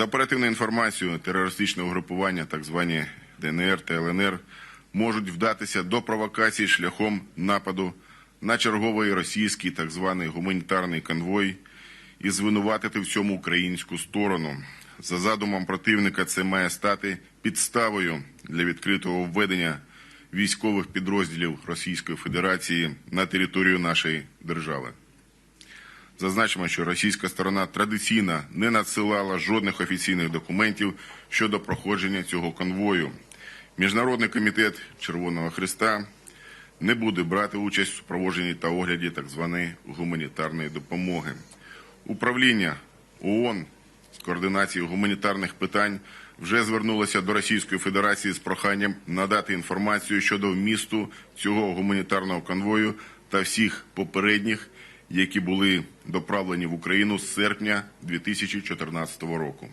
За оперативною інформацією, терористичне угрупування, так звані ДНР та ЛНР, можуть вдатися до провокацій шляхом нападу на черговий російський так званий гуманітарний конвой і звинуватити в цьому українську сторону. За задумом противника, це має стати підставою для відкритого введення військових підрозділів Російської Федерації на територію нашої держави. Зазначимо, що російська сторона традиційно не надсилала жодних офіційних документів щодо проходження цього конвою. Міжнародний комітет Червоного Христа не буде брати участь в супроводженні та огляді так званої гуманітарної допомоги. Управління ООН з координації гуманітарних питань вже звернулося до Російської Федерації з проханням надати інформацію щодо вмісту цього гуманітарного конвою та всіх попередніх, які були доправлені в Україну з серпня 2014 року.